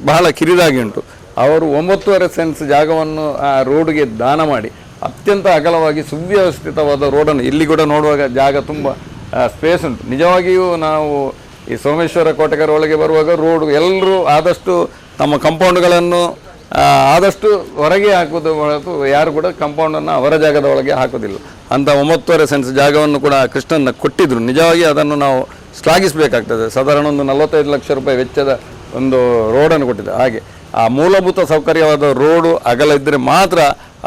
ಬಹಳ ಕಿರಿದಾಗಿ ಉಂಟು. ಅವರು ಒಂಬತ್ತುವರೆ ಸೆನ್ಸ್ ಜಾಗವನ್ನು ಆ ರೋಡ್ಗೆ ದಾನ ಮಾಡಿ ಅತ್ಯಂತ ಅಗಲವಾಗಿ ಸುವ್ಯವಸ್ಥಿತವಾದ ರೋಡನ್ನು ಇಲ್ಲಿ ಕೂಡ ನೋಡುವಾಗ ಜಾಗ ತುಂಬ ಸ್ಪೇಸ್ ಉಂಟು. ನಿಜವಾಗಿಯೂ ನಾವು ಈ ಸೋಮೇಶ್ವರ ಕೋಟೆಗರ ಒಳಗೆ ಬರುವಾಗ ರೋಡ್ ಎಲ್ಲರೂ ಆದಷ್ಟು ತಮ್ಮ ಕಂಪೌಂಡ್ಗಳನ್ನು ಆದಷ್ಟು ಹೊರಗೆ ಹಾಕುವುದು ಹೊರತು ಯಾರು ಕೂಡ ಕಂಪೌಂಡನ್ನು ಅವರ ಜಾಗದ ಒಳಗೆ ಹಾಕೋದಿಲ್ಲ ಅಂತ ಒಂಬತ್ತುವರೆ ಸೆನ್ಸ್ ಜಾಗವನ್ನು ಕೂಡ ಕೃಷ್ಣನ್ನ ಕೊಟ್ಟಿದ್ದರು ನಿಜವಾಗಿ ಅದನ್ನು ನಾವು ಶ್ಲಾಘಿಸಬೇಕಾಗ್ತದೆ. ಸಾಧಾರಣ ಒಂದು ನಲವತ್ತೈದು ಲಕ್ಷ ರೂಪಾಯಿ ವೆಚ್ಚದ ಒಂದು ರೋಡನ್ನು ಕೊಟ್ಟಿದೆ. ಹಾಗೆ ಆ ಮೂಲಭೂತ ಸೌಕರ್ಯವಾದ ರೋಡು ಅಗಲ ಇದ್ದರೆ ಮಾತ್ರ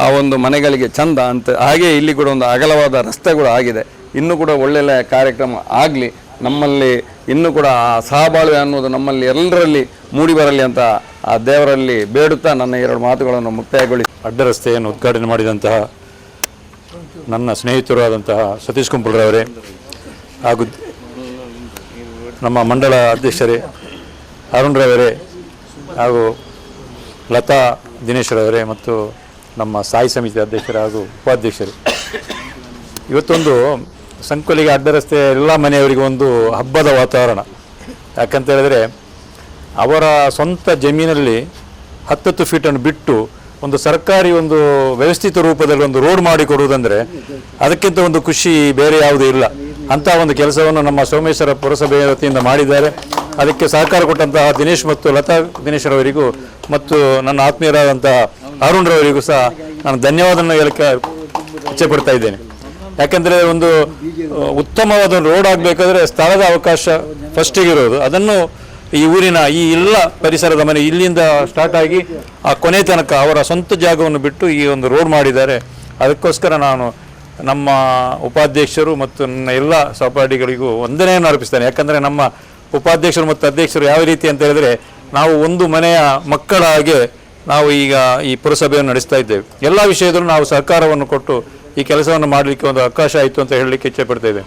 ಆ ಒಂದು ಮನೆಗಳಿಗೆ ಚಂದ ಅಂತ, ಹಾಗೆ ಇಲ್ಲಿ ಕೂಡ ಒಂದು ಅಗಲವಾದ ರಸ್ತೆ ಕೂಡ ಆಗಿದೆ. ಇನ್ನೂ ಕೂಡ ಒಳ್ಳೊಳ್ಳೆಯ ಕಾರ್ಯಕ್ರಮ ಆಗಲಿ, ನಮ್ಮಲ್ಲಿ ಇನ್ನೂ ಕೂಡ ಆ ಸಹಬಾಳ್ವೆ ಅನ್ನೋದು ನಮ್ಮಲ್ಲಿ ಎಲ್ಲರಲ್ಲಿ ಮೂಡಿ ಬರಲಿ ಅಂತ ಆ ದೇವರಲ್ಲಿ ಬೇಡುತ್ತಾ ನನ್ನ ಎರಡು ಮಾತುಗಳನ್ನು ಮುಕ್ತಾಯಗೊಳಿಸಿ. ಅಡ್ಡ ರಸ್ತೆಯನ್ನು ಉದ್ಘಾಟನೆ ಮಾಡಿದಂತಹ ನನ್ನ ಸ್ನೇಹಿತರಾದಂತಹ ಸತೀಶ್ ಕುಂಪುಳ್ರವರೇ ಹಾಗೂ ನಮ್ಮ ಮಂಡಳ ಅಧ್ಯಕ್ಷರೇ ಅರುಣ್ ರವರೇ ಹಾಗೂ ಲತಾ ದಿನೇಶ್ರವರೇ ಮತ್ತು ನಮ್ಮ ಸ್ಥಾಯಿ ಸಮಿತಿ ಅಧ್ಯಕ್ಷರು ಹಾಗೂ ಉಪಾಧ್ಯಕ್ಷರು. ಇವತ್ತೊಂದು ಸಂಕೊಲಿಗೆ ಅಡ್ಡ ರಸ್ತೆ ಎಲ್ಲ ಮನೆಯವರಿಗೂ ಒಂದು ಹಬ್ಬದ ವಾತಾವರಣ. ಯಾಕಂತ ಹೇಳಿದ್ರೆ ಅವರ ಸ್ವಂತ ಜಮೀನಲ್ಲಿ ಹತ್ತತ್ತು ಫೀಟನ್ನು ಬಿಟ್ಟು ಒಂದು ಸರ್ಕಾರಿ ಒಂದು ವ್ಯವಸ್ಥಿತ ರೂಪದಲ್ಲಿ ಒಂದು ರೋಡ್ ಮಾಡಿ ಕೊಡುವುದಂದ್ರೆ ಅದಕ್ಕಿಂತ ಒಂದು ಖುಷಿ ಬೇರೆ ಯಾವುದೂ ಇಲ್ಲ. ಅಂತ ಒಂದು ಕೆಲಸವನ್ನು ನಮ್ಮ ಸೋಮೇಶ್ವರ ಪುರಸಭೆಯ ವತಿಯಿಂದ ಮಾಡಿದ್ದಾರೆ. ಅದಕ್ಕೆ ಸಹಕಾರ ಕೊಟ್ಟಂತಹ ದಿನೇಶ್ ಮತ್ತು ಲತಾ ದಿನೇಶ್ ರವರಿಗೂ ಮತ್ತು ನನ್ನ ಆತ್ಮೀಯರಾದಂತಹ ಅರುಣ್ ರವರಿಗೂ ಸಹ ನಾನು ಧನ್ಯವಾದವನ್ನು ಹೇಳಕ್ಕೆ ಇಚ್ಛೆ ಪಡ್ತಾ ಇದ್ದೇನೆ. ಯಾಕಂದ್ರೆ ಒಂದು ಉತ್ತಮವಾದ ರೋಡ್ ಆಗಬೇಕಾದ್ರೆ ಸ್ಥಳದ ಅವಕಾಶ ಫಸ್ಟಿಗೆ ಇರೋದು. ಅದನ್ನು ಈ ಊರಿನ ಈ ಎಲ್ಲ ಪರಿಸರದ ಮನೆ ಇಲ್ಲಿಂದ ಸ್ಟಾರ್ಟ್ ಆಗಿ ಆ ಕೊನೆ ತನಕ ಅವರ ಸ್ವಂತ ಜಾಗವನ್ನು ಬಿಟ್ಟು ಈ ಒಂದು ರೋಡ್ ಮಾಡಿದ್ದಾರೆ. ಅದಕ್ಕೋಸ್ಕರ ನಾನು ನಮ್ಮ ಉಪಾಧ್ಯಕ್ಷರು ಮತ್ತು ನನ್ನ ಎಲ್ಲ ಸಹಪಾಠಿಗಳಿಗೂ ವಂದನೆಯನ್ನು ಅರ್ಪಿಸ್ತೇನೆ. ಯಾಕಂದರೆ ನಮ್ಮ ಉಪಾಧ್ಯಕ್ಷರು ಮತ್ತು ಅಧ್ಯಕ್ಷರು ಯಾವ ರೀತಿ ಅಂತ ಹೇಳಿದ್ರೆ ನಾವು ಒಂದು ಮನೆಯ ಮಕ್ಕಳ ಹಾಗೆ ನಾವು ಈಗ ಈ ಪುರಸಭೆಯನ್ನು ನಡೆಸ್ತಾ ಇದ್ದೇವೆ. ಎಲ್ಲ ವಿಷಯದಲ್ಲೂ ನಾವು ಸಹಕಾರವನ್ನು ಕೊಟ್ಟು ಈ ಕೆಲಸವನ್ನು ಮಾಡಲಿಕ್ಕೆ ಒಂದು ಅವಕಾಶ ಆಯಿತು ಅಂತ ಹೇಳಲಿಕ್ಕೆ ಇಚ್ಛೆ ಪಡ್ತೇವೆ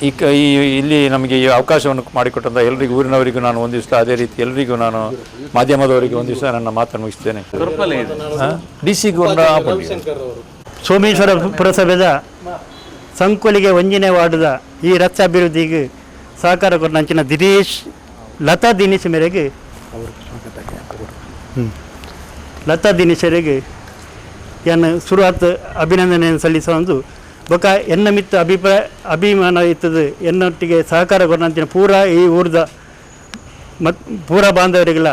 ಈ ಕ- ಈ ಇಲ್ಲಿ ನಮಗೆ ಈ ಅವಕಾಶವನ್ನು ಮಾಡಿಕೊಟ್ಟಂಥ ಎಲ್ಲರಿಗೂ ಊರಿನವರಿಗೂ ನಾನು ಒಂದು ದಿವಸ ಅದೇ ರೀತಿ ಎಲ್ಲರಿಗೂ ನಾನು ಮಾಧ್ಯಮದವರಿಗೆ ಒಂದು ದಿವಸ ನನ್ನ ಮಾತನ್ನು ಮುಗಿಸ್ತೇನೆ. ಡಿ ಸಿ ಸೋಮೇಶ್ವರ ಪುರಸಭೆದ ಸಂಕುಲಿಗೆ ಒಂಜನೇ ವಾರ್ಡದ ಈ ರಸ್ತೆ ಅಭಿವೃದ್ಧಿಗೆ ಸಹಕಾರ ಕೊಟ್ಟಂಚಿನ ದಿನೇಶ್, ಲತಾ ದಿನೇಶ್ ಮೇರೆಗೆ. ಲತಾ ದಿನೇಶರಿಗೆ ಏನು ಶುರುವಾತ್ ಅಭಿನಂದನೆಯನ್ನು ಸಲ್ಲಿಸೊಂದು ಬೊಕ ಎನ್ನ ಮಿತ್ತ ಅಭಿಪ್ರಾಯ ಅಭಿಮಾನ ಇತ್ತದು ಎನ್ನೊಟ್ಟಿಗೆ ಸಹಕಾರ ಕೊಟ್ಟಂಚಿನ ಪೂರ ಈ ಊರ್ದ ಮತ್, ಪೂರ ಬಾಂಧವರಿಗೆಲ್ಲ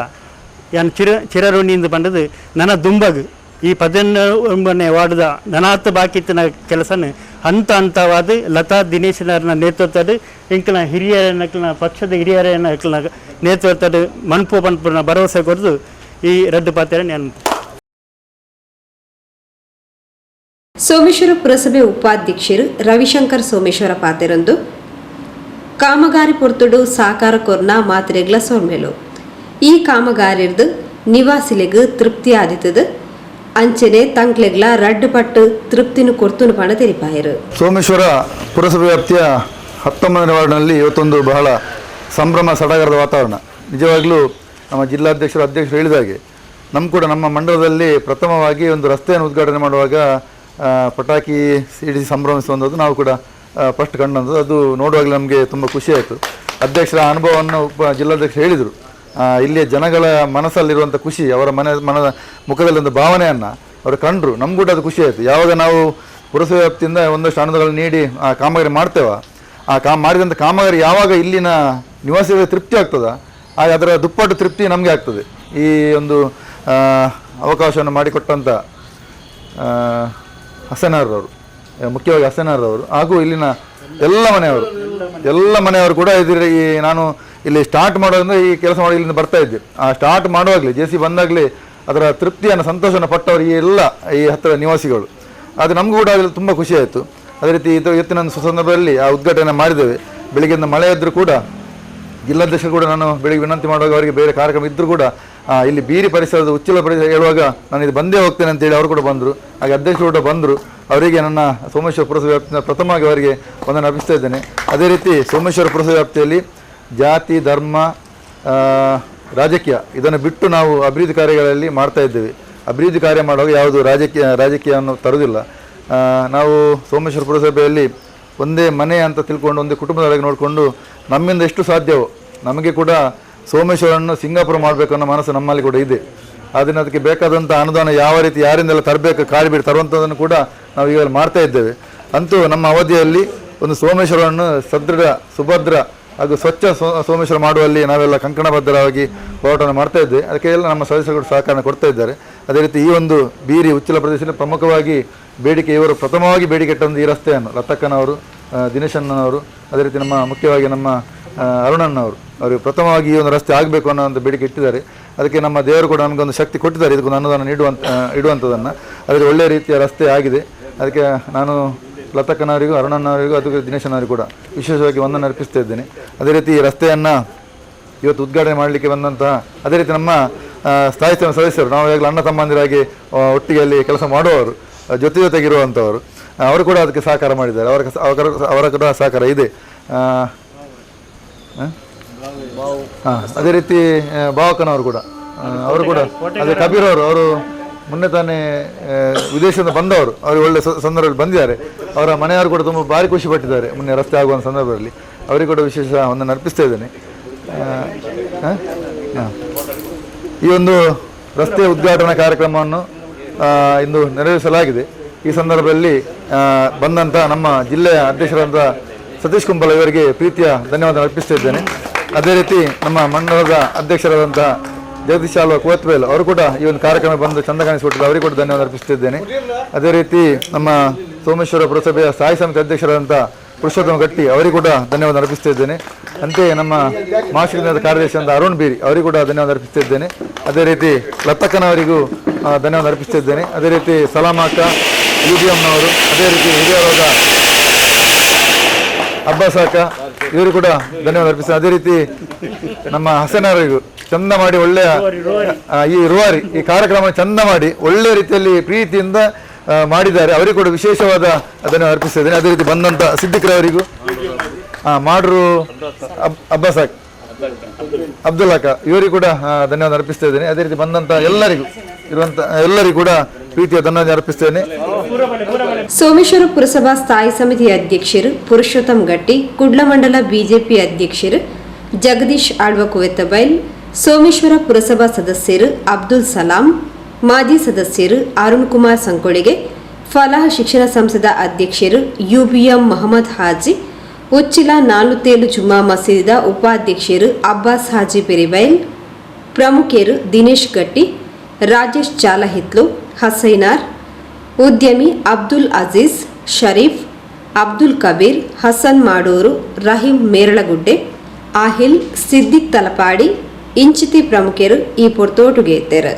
ಏನು ಚಿರ, ಚಿರಋಣಿಯಿಂದ ಬಂದದ್ದು ನನ್ನ ದುಂಬಗ್ ಈ ಪದಿನೊಂಬನೇ ವಾರ್ಡ್ದ ನನಾತ್ ಬಾಕಿತ್ತಿನ ಕೆಲಸನ ಹಂತ ಹಂತವಾದ ಲತಾ ದಿನೇಶನರನ್ನ ನೇತೃತ್ವದ ಇಂಕಲ ಹಿರಿಯರನ್ನ ಪಕ್ಷದ ಇಂಕಲ್ನ ನೇತೃತ್ವದ ಮನ್ಪು ಮನ್ಪುನ ಭರವಸೆ ಕೊಡ್ದು ಈ ರದ್ದು ಪಾತ್ರ ನಾನು ಸೋಮೇಶ್ವರ ಪುರಸಭೆ ಉಪಾಧ್ಯಕ್ಷರು ರವಿಶಂಕರ್ ಸೋಮೇಶ್ವರ ಪಾತ್ರರಂದು ಕಾಮಗಾರಿ ಪೊರ್ತುಡು ಸಾಕಾರ ಕೊರ್ನ ಮಾತ್ರೆಗ್ಲ ಸೋರ್ಮೇಲು ಈ ಕಾಮಗಾರಿರ್ದು ನಿವಾಸಿಲೆಗ್ ತೃಪ್ತಿ ಆದಿತದು ಅಂಚನೆ ತಂಕ್ಲೆಗ್ಲ ರಡ್ಡು ಪಟ್ಟು ತೃಪ್ತಿನು ಕೊರ್ತುನು ಪಣ ತೆರಿಪಾಯರು. ಸೋಮೇಶ್ವರ ಪುರಸಭೆ ವ್ಯಾಪ್ತಿಯ ಹತ್ತೊಂಬತ್ತನೇ ವಾರ್ಡ್ನಲ್ಲಿ ಇವತ್ತೊಂದು ಬಹಳ ಸಂಭ್ರಮ ಸಡಗರದ ವಾತಾವರಣ. ನಿಜವಾಗಲೂ ನಮ್ಮ ಜಿಲ್ಲಾಧ್ಯಕ್ಷರು ಅಧ್ಯಕ್ಷರು ಹೇಳಿದ ಹಾಗೆ ನಮ್ಮ ಕೂಡ ನಮ್ಮ ಮಂಡಲದಲ್ಲಿ ಪ್ರಥಮವಾಗಿ ಒಂದು ರಸ್ತೆಯನ್ನು ಉದ್ಘಾಟನೆ ಮಾಡುವಾಗ ಪಟಾಕಿ ಸಿಡಿಸಿ ಸಂಭ್ರಮಿಸುವಂಥದ್ದು ನಾವು ಕೂಡ ಫಸ್ಟ್ ಕಂಡಂಥದ್ದು. ಅದು ನೋಡುವಾಗಲೇ ನಮಗೆ ತುಂಬ ಖುಷಿಯಾಯಿತು ಅಧ್ಯಕ್ಷರ ಅನುಭವವನ್ನು ಉಪ ಜಿಲ್ಲಾಧ್ಯಕ್ಷರು ಹೇಳಿದರು. ಇಲ್ಲಿಯ ಜನಗಳ ಮನಸ್ಸಲ್ಲಿರುವಂಥ ಖುಷಿ, ಅವರ ಮನ, ಮನದ, ಮುಖದಲ್ಲಿ ಒಂದು ಭಾವನೆಯನ್ನು ಅವರು ಕಂಡರು. ನಮ್ಗೂ ಕೂಡ ಅದು ಖುಷಿ ಆಯಿತು. ಯಾವಾಗ ನಾವು ಪುರಸಭೆ ವ್ಯಾಪ್ತಿಯಿಂದ ಒಂದಷ್ಟು ಅನುದಾನಗಳನ್ನು ನೀಡಿ, ಆ, ಕಾಮಗಾರಿ ಮಾಡ್ತೇವೆ, ಆ ಕಾ ಮಾಡಿದಂಥ ಕಾಮಗಾರಿ ಯಾವಾಗ ಇಲ್ಲಿನ ನಿವಾಸಿಗಳಿಗೆ ತೃಪ್ತಿ ಆಗ್ತದ ಆಗ ಅದರ ದುಪ್ಪಟ್ಟು ತೃಪ್ತಿ ನಮಗೆ ಆಗ್ತದೆ. ಈ ಒಂದು ಅವಕಾಶವನ್ನು ಮಾಡಿಕೊಟ್ಟಂಥ ಹಸನಾರ್ರವರು ಮುಖ್ಯವಾಗಿ ಹಸನಾರ್ರವರು, ಹಾಗೂ ಇಲ್ಲಿನ ಎಲ್ಲ ಮನೆಯವರು ಎಲ್ಲ ಮನೆಯವರು ಕೂಡ ಇದ್ರ, ಈ, ನಾನು ಇಲ್ಲಿ ಸ್ಟಾರ್ಟ್ ಮಾಡೋದ್ರಿಂದ ಈ ಕೆಲಸ ಮಾಡಿ ಇಲ್ಲಿಂದ ಬರ್ತಾ ಇದ್ದೆ ಆ ಸ್ಟಾರ್ಟ್ ಮಾಡುವಾಗಲೇ ಜೆ ಸಿ ಬಂದಾಗಲೇ ಅದರ ತೃಪ್ತಿಯನ್ನು ಸಂತೋಷವನ್ನು ಪಟ್ಟವರು ಈ ಎಲ್ಲ ಈ ಹತ್ತಿರ ನಿವಾಸಿಗಳು. ಅದು ನಮಗೂ ಕೂಡ ಅದರಲ್ಲಿ ತುಂಬ ಖುಷಿಯಾಯಿತು ಅದೇ ರೀತಿ ಇದು ಇವತ್ತಿನ ಸಂದರ್ಭದಲ್ಲಿ ಆ ಉದ್ಘಾಟನೆ ಮಾಡಿದ್ದೇವೆ. ಬೆಳಿಗ್ಗೆಯಿಂದ ಮಳೆ ಇದ್ದರೂ ಕೂಡ, ಜಿಲ್ಲಾಧ್ಯಕ್ಷರು ಕೂಡ ನಾನು ಬೆಳಿಗ್ಗೆ ವಿನಂತಿ ಮಾಡುವಾಗ ಅವರಿಗೆ ಬೇರೆ ಕಾರ್ಯಕ್ರಮ ಇದ್ದರೂ ಕೂಡ ಇಲ್ಲಿ ಬೀರಿ ಪರಿಸರದ ಉಚ್ಚಿಲ ಪರಿಸರ ಹೇಳುವಾಗ ನಾನು ಇದು ಬಂದೇ ಹೋಗ್ತೇನೆ ಅಂತೇಳಿ ಅವರು ಕೂಡ ಬಂದರು. ಹಾಗೆ ಅಧ್ಯಕ್ಷರು ಕೂಡ ಬಂದರು. ಅವರಿಗೆ ನನ್ನ ಸೋಮೇಶ್ವರ ಪುರಸಭೆ ವ್ಯಾಪ್ತಿಯ ಪ್ರಥಮವಾಗಿ ಅವರಿಗೆ ಒಂದನ್ನು ಅರ್ಪಿಸ್ತಾ ಇದ್ದೇನೆ. ಅದೇ ರೀತಿ ಸೋಮೇಶ್ವರ ಪುರಸಭೆ ವ್ಯಾಪ್ತಿಯಲ್ಲಿ ಜಾತಿ, ಧರ್ಮ ರಾಜಕೀಯ ಇದನ್ನು ಬಿಟ್ಟು ನಾವು ಅಭಿವೃದ್ಧಿ ಕಾರ್ಯಗಳಲ್ಲಿ ಮಾಡ್ತಾ ಇದ್ದೇವೆ. ಅಭಿವೃದ್ಧಿ ಕಾರ್ಯ ಮಾಡುವಾಗ ಯಾವುದು ರಾಜಕೀಯ, ರಾಜಕೀಯವನ್ನು ತರುವುದಿಲ್ಲ. ನಾವು ಸೋಮೇಶ್ವರ ಪುರಸಭೆಯಲ್ಲಿ ಒಂದೇ ಮನೆ ಅಂತ ತಿಳ್ಕೊಂಡು, ಒಂದೇ ಕುಟುಂಬದೊಳಗೆ ನೋಡಿಕೊಂಡು ನಮ್ಮಿಂದ ಎಷ್ಟು ಸಾಧ್ಯವೋ ನಮಗೆ ಕೂಡ ಸೋಮೇಶ್ವರನ್ನು ಸಿಂಗಾಪುರ ಮಾಡಬೇಕು ಅನ್ನೋ ಮನಸ್ಸು ನಮ್ಮಲ್ಲಿ ಕೂಡ ಇದೆ. ಆದ್ದರಿಂದ ಅದಕ್ಕೆ ಬೇಕಾದಂಥ ಅನುದಾನ ಯಾವ ರೀತಿ ಯಾರಿಂದೆಲ್ಲ ತರಬೇಕು ಕಾರಿಬಿಡಿ ತರುವಂಥದ್ದನ್ನು ಕೂಡ ನಾವು ಈಗಲೇ ಮಾಡ್ತಾ ಇದ್ದೇವೆ. ಅಂತೂ ನಮ್ಮ ಅವಧಿಯಲ್ಲಿ ಒಂದು ಸೋಮೇಶ್ವರವನ್ನು ಸದೃಢ, ಸುಭದ್ರ ಹಾಗೂ ಸ್ವಚ್ಛ ಸೋಮೇಶ್ವರ ಮಾಡುವಲ್ಲಿ ನಾವೆಲ್ಲ ಕಂಕಣಬದ್ಧರಾಗಿ ಹೋರಾಟವನ್ನು ಮಾಡ್ತಾ ಇದ್ದೆ ಅದಕ್ಕೆ ಎಲ್ಲ ನಮ್ಮ ಸದಸ್ಯರು ಸಹಕಾರ ಕೊಡ್ತಾ ಇದ್ದಾರೆ. ಅದೇ ರೀತಿ ಈ ಒಂದು ಬೀರಿ ಉಚ್ಚಲ ಪ್ರದೇಶದಲ್ಲಿ ಪ್ರಮುಖವಾಗಿ ಬೇಡಿಕೆ, ಇವರು ಪ್ರಥಮವಾಗಿ ಬೇಡಿಕೆ ಇಟ್ಟಂದು ಈ ರಸ್ತೆಯನ್ನು ಲತಕ್ಕನವರು ದಿನೇಶಣ್ಣನವರು, ಅದೇ ರೀತಿ ನಮ್ಮ ಮುಖ್ಯವಾಗಿ ನಮ್ಮ ಅರುಣಣ್ಣವರು ಅವರು ಪ್ರಥಮವಾಗಿ ಈ ಒಂದು ರಸ್ತೆ ಆಗಬೇಕು ಅನ್ನೋ ಒಂದು ಬೇಡಿಕೆ ಇಟ್ಟಿದ್ದಾರೆ. ಅದಕ್ಕೆ ನಮ್ಮ ದೇವರು ಕೂಡ ನಮಗೊಂದು ಶಕ್ತಿ ಕೊಟ್ಟಿದ್ದಾರೆ. ಇದಕ್ಕೊಂದು ಅನುದಾನ ನೀಡುವಂಥ ಇಡುವಂಥದ್ದನ್ನು. ಅದರಲ್ಲಿ ಒಳ್ಳೆಯ ರೀತಿಯ ರಸ್ತೆ ಆಗಿದೆ. ಅದಕ್ಕೆ ನಾನು ಲತಕ್ಕನವರಿಗೂ ಅರುಣನವರಿಗೂ ಅದು ದಿನೇಶನವರಿಗೂ ಕೂಡ ವಿಶೇಷವಾಗಿ ಒಂದನ್ನು ಅರ್ಪಿಸ್ತಾ ಇದ್ದೇನೆ. ಅದೇ ರೀತಿ ರಸ್ತೆಯನ್ನು ಇವತ್ತು ಉದ್ಘಾಟನೆ ಮಾಡಲಿಕ್ಕೆ ಬಂದಂತಹ ಅದೇ ರೀತಿ ನಮ್ಮ ಸ್ಥಾಯಿ ಸದಸ್ಯರು ನಾವು ಈಗಲೂ ಅಣ್ಣ ತಮ್ಮಂದಿರಾಗಿ ಒಟ್ಟಿಗೆ ಅಲ್ಲಿ ಕೆಲಸ ಮಾಡುವವರು ಜೊತೆ ಜೊತೆಗಿರುವಂಥವರು ಅವರು ಕೂಡ ಅದಕ್ಕೆ ಸಹಕಾರ ಮಾಡಿದ್ದಾರೆ. ಅವರ ಅವರ ಕೂಡ ಸಹಕಾರ ಇದೆ? ಹಾ, ಅದೇ ರೀತಿ ಭಾವಕನವರು ಕೂಡ ಅವರು ಕೂಡ ಅದೇ ಕಬೀರ್ ಅವರು ಅವರು ಮೊನ್ನೆ ತಾನೇ ವಿದೇಶದಿಂದ ಬಂದವರು, ಅವರು ಒಳ್ಳೆ ಸಂದರ್ಭದಲ್ಲಿ ಬಂದಿದ್ದಾರೆ. ಅವರ ಮನೆಯವರು ಕೂಡ ತುಂಬ ಭಾರಿ ಖುಷಿ ಪಟ್ಟಿದ್ದಾರೆ ಮೊನ್ನೆ ರಸ್ತೆ ಆಗುವ ಸಂದರ್ಭದಲ್ಲಿ. ಅವರಿಗೆ ಕೂಡ ವಿಶೇಷ ಒಂದನ್ನು ಅರ್ಪಿಸ್ತಾ ಇದ್ದೇನೆ? ಈ ಒಂದು ರಸ್ತೆ ಉದ್ಘಾಟನಾ ಕಾರ್ಯಕ್ರಮವನ್ನು ಇಂದು ನೆರವೇರಿಸಲಾಗಿದೆ. ಈ ಸಂದರ್ಭದಲ್ಲಿ ಬಂದಂಥ ನಮ್ಮ ಜಿಲ್ಲೆಯ ಅಧ್ಯಕ್ಷರಾದ ಸತೀಶ್ ಕುಂಬಲ ಇವರಿಗೆ ಪ್ರೀತಿಯ ಧನ್ಯವಾದ ಅರ್ಪಿಸ್ತಾ ಇದ್ದೇನೆ. ಅದೇ ರೀತಿ ನಮ್ಮ ಮಂಡಲದ ಅಧ್ಯಕ್ಷರಾದಂಥ ಜಗದೀಶ್ ಆಲ್ವ ಕೋತ್ವೇಲ್ ಅವರು ಕೂಡ ಈ ಒಂದು ಕಾರ್ಯಕ್ರಮ ಬಂದು ಚಂದ ಕಾಣಿಸಿಕೊಟ್ಟಿದ್ದು ಅವರಿಗೆ ಕೂಡ ಧನ್ಯವಾದ ಅರ್ಪಿಸುತ್ತಿದ್ದೇನೆ ಅದೇ ರೀತಿ ನಮ್ಮ ಸೋಮೇಶ್ವರ ಪುರಸಭೆಯ ಸ್ಥಾಯಿ ಸಮಿತಿ ಅಧ್ಯಕ್ಷರಾದಂಥ ಪುರುಷೋತ್ತಮ ಗಟ್ಟಿ ಅವರಿಗೆ ಕೂಡ ಧನ್ಯವಾದ ಅರ್ಪಿಸುತ್ತಿದ್ದೇನೆ ಅಂತೆಯೇ ನಮ್ಮ ಮಾಸಿಕ ಕಾರ್ಯದರ್ಶಿ ಅಂತ ಅರುಣ್ ಬೀರಿ ಅವರಿಗೆ ಕೂಡ ಧನ್ಯವಾದ ಅರ್ಪಿಸುತ್ತಿದ್ದೇನೆ ಅದೇ ರೀತಿ ಲತ್ತಕ್ಕನವರಿಗೂ ಧನ್ಯವಾದ ಅರ್ಪಿಸುತ್ತಿದ್ದೇನೆ ಅದೇ ರೀತಿ ಸಲಾಮಾಕ ಯು ಡಿ ಎಂನವರು ಅದೇ ರೀತಿ ಹಿರಿಯರಾದ ಅಬ್ಬಾಸಾಕ ಇವರು ಕೂಡ ಧನ್ಯವಾದ ಅರ್ಪಿಸ್ತಾರೆ. ಅದೇ ರೀತಿ ನಮ್ಮ ಹಸನವರಿಗೂ ಚಂದ ಮಾಡಿ ಒಳ್ಳೆಯ ಈ ರುವಾರಿ, ಈ ಕಾರ್ಯಕ್ರಮ ಚಂದ ಮಾಡಿ ಒಳ್ಳೆಯ ರೀತಿಯಲ್ಲಿ ಪ್ರೀತಿಯಿಂದ ಮಾಡಿದ್ದಾರೆ. ಅವರಿಗೆ ಕೂಡ ವಿಶೇಷವಾದ ಅದನ್ನು ಅರ್ಪಿಸ್ತಾ ಇದ್ದೇನೆ. ಅದೇ ರೀತಿ ಬಂದಂಥ ಸಿದ್ದಿಕ್ರವರಿಗೂ ಮಾಡ್ರು ಅಬ್ ಅಬ್ಬಾಸಾಕ್ ಅಕ್ಕ ಇವರಿಗೂ ಕೂಡ ಧನ್ಯವಾದ ಅರ್ಪಿಸ್ತಾ ಇದ್ದೇನೆ. ಅದೇ ರೀತಿ ಬಂದಂತ ಎಲ್ಲರಿಗೂ ಇರುವಂತ, ಎಲ್ಲರಿಗೂ ಕೂಡ ಪ್ರೀತಿಯ ಧನ್ಯವಾದ ಅರ್ಪಿಸ್ತೇನೆ ಸೋಮೇಶ್ವರ ಪುರಸಭಾ ಸ್ಥಾಯಿ ಸಮಿತಿ ಅಧ್ಯಕ್ಷರು ಪುರುಷೋತ್ತಮ್ ಗಟ್ಟಿ, ಕುಡ್ಲಮಂಡಲ ಬಿಜೆಪಿ ಅಧ್ಯಕ್ಷರು ಜಗದೀಶ್ ಆಳ್ವಕುವೆತ್ತಬೈಲ್ ಸೋಮೇಶ್ವರ ಪುರಸಭಾ ಸದಸ್ಯರು ಅಬ್ದುಲ್ ಸಲಾಂ, ಮಾಜಿ ಸದಸ್ಯರು ಅರುಣ್ ಕುಮಾರ್ ಸಂಕೊಳಿಗೆ ಫಲಾಹ ಶಿಕ್ಷಣ ಸಂಸದ ಅಧ್ಯಕ್ಷರು ಯುಬಿಎಂ ಮೊಹಮ್ಮದ್ ಹಾಜಿ ಉಚ್ಚಿಲ ನಾಲುತೇಲು ಜುಮ್ಮಾ ಮಸೀದಿದ ಉಪಾಧ್ಯಕ್ಷರು ಅಬ್ಬಾಸ್ ಹಾಜಿ ಪೆರಿಬೈಲ್ ಪ್ರಮುಖರು ದಿನೇಶ್ ಗಟ್ಟಿ, ರಾಜೇಶ್ ಜಾಲಹಿತ್ಲು, ಹಸೈನಾರ್, ಉದ್ಯಮಿ ಅಬ್ದುಲ್ ಅಜೀಜ್, ಶರೀಫ್, ಅಬ್ದುಲ್ ಕಬೀರ್, ಹಸನ್ ಮಾಡೂರು ರಹೀಂ ಮೇರಳಗುಡ್ಡೆ, ಆಹಿಲ್, ಸಿದ್ದಿಕ್ ತಲಪಾಡಿ, ಇಂಚಿತಿ ಪ್ರಮುಖರು ಈ ಪೊರ್ತೋಟುಗೆ ಎತ್ತರು